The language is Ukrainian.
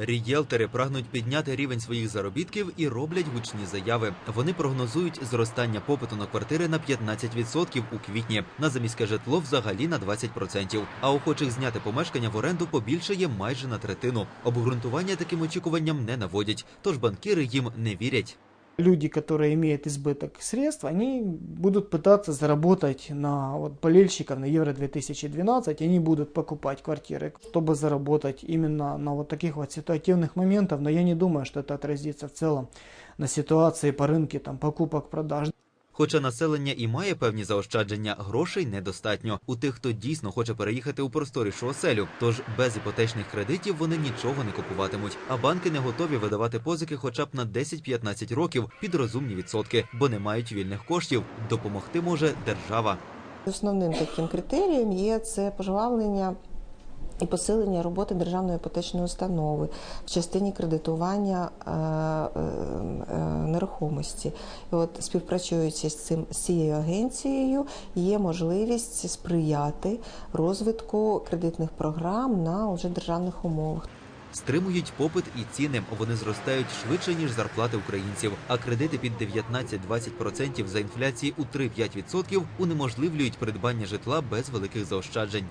Рієлтери прагнуть підняти рівень своїх заробітків і роблять гучні заяви. Вони прогнозують зростання попиту на квартири на 15% у квітні, на заміське житло взагалі на 20%. А охочих зняти помешкання в оренду побільшає майже на третину. Обґрунтування таким очікуванням не наводять, тож банкіри їм не вірять. Люди, которые имеют избыток средств, они будут пытаться заработать на вот, болельщиков на Евро 2012, они будут покупать квартиры, чтобы заработать именно на вот таких вот ситуативных моментах, но я не думаю, что это отразится в целом на ситуации по рынке там, покупок-продаж. Хоча населення і має певні заощадження, грошей недостатньо у тих, хто дійсно хоче переїхати у просторішу оселю. Тож без іпотечних кредитів вони нічого не купуватимуть. А банки не готові видавати позики хоча б на 10-15 років під розумні відсотки, бо не мають вільних коштів. Допомогти може держава. Основним таким критерієм є це пожвавлення і посилення роботи державної іпотечної установи в частині кредитування е, е, е, нерухомості. І от співпрацюючи з цим з цією агенцією, є можливість сприяти розвитку кредитних програм на вже державних умовах. Стримують попит і ціни. Вони зростають швидше ніж зарплати українців. А кредити під 19-20% за інфляції у 3-5% унеможливлюють придбання житла без великих заощаджень.